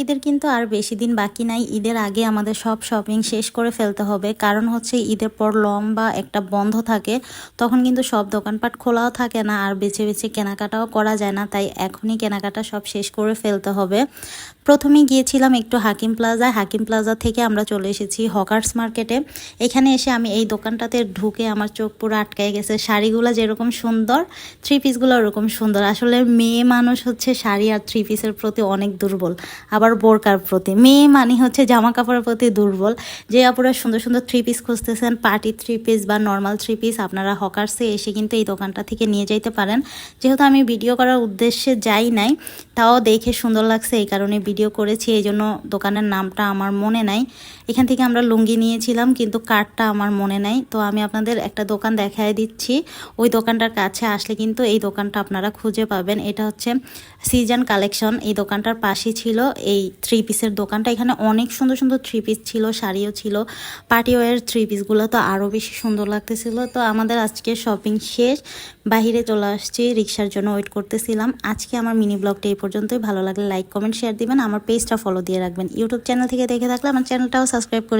ঈদের কিন্তু আর বেশি দিন বাকি নাই। ঈদের আগে আমাদের সব শপিং শেষ করে ফেলতে হবে। কারণ হচ্ছে ঈদের পর লম্বা একটা বন্ধ থাকে। তখন কিন্তু সব দোকানপাট খোলাও থাকে না আর বেছে বেছে কেনাকাটাও করা যায় না। তাই এখনই কেনাকাটা সব শেষ করে ফেলতে হবে। প্রথমে গিয়েছিলাম একটু হাকিম প্লাজায় হাকিম প্লাজা থেকে আমরা চলে এসেছি হকার্স মার্কেটে। এখানে এসে আমি এই দোকানটাতে ঢুকে আমার চোখ পুরো আটকায় গেছে। শাড়িগুলো যেরকম সুন্দর থ্রি পিসগুলো ওরকম সুন্দর। আসলে মেয়ে মানুষ হচ্ছে শাড়ি আর থ্রি পিসের প্রতি অনেক দুর্বল। আবার বোরকার প্রতি। মেয়ে মানে হচ্ছে জামা কাপড়ের প্রতি দুর্বল। যে আপনারা সুন্দর সুন্দর থ্রি পিস খুঁজতেছেন পার্টি থ্রি পিস বা নর্মাল থ্রি পিস আপনারা হকার্সে এসে কিন্তু এই দোকানটা থেকে নিয়ে যাইতে পারেন। যেহেতু আমি ভিডিও করার উদ্দেশ্যে যাই নাই তাও দেখে সুন্দর লাগছে, এই কারণে ভিডিও করেছি, এই জন্য দোকানের নামটা আমার মনে নাই। এখান থেকে আমরা লুঙ্গি নিয়েছিলাম, কিন্তু কার্ডটা আমার মনে নাই। তো আমি আপনাদের একটা দোকান দেখায় দিচ্ছি। ওই দোকানটার কাছে আসলে কিন্তু এই দোকানটা আপনারা খুঁজে পাবেন। এটা হচ্ছে সিজন কালেকশন এই দোকানটার পাশে ছিল এই থ্রি পিসের দোকানটা। এখানে অনেক সুন্দর সুন্দর থ্রি পিস ছিল, শাড়িও ছিল পার্টি ওয়ার থ্রি পিসগুলো তো আরও বেশি সুন্দর লাগতেছিল। তো আমাদের আজকে শপিং শেষ, বাহিরে চলে আসছি, রিক্সার জন্য ওয়েট করতেছিলাম। আজকে আমার মিনি ব্লগটা পর্যন্তই। ভালো লাগলে লাইক কমেন্ট শেয়ার দিবেন। আমার পেজটা ফলো দিয়ে রাখবেন। ইউটিউব চ্যানেল থেকে দেখে থাকলে আমার চ্যানেলটাও সাবস্ক্রাইব করে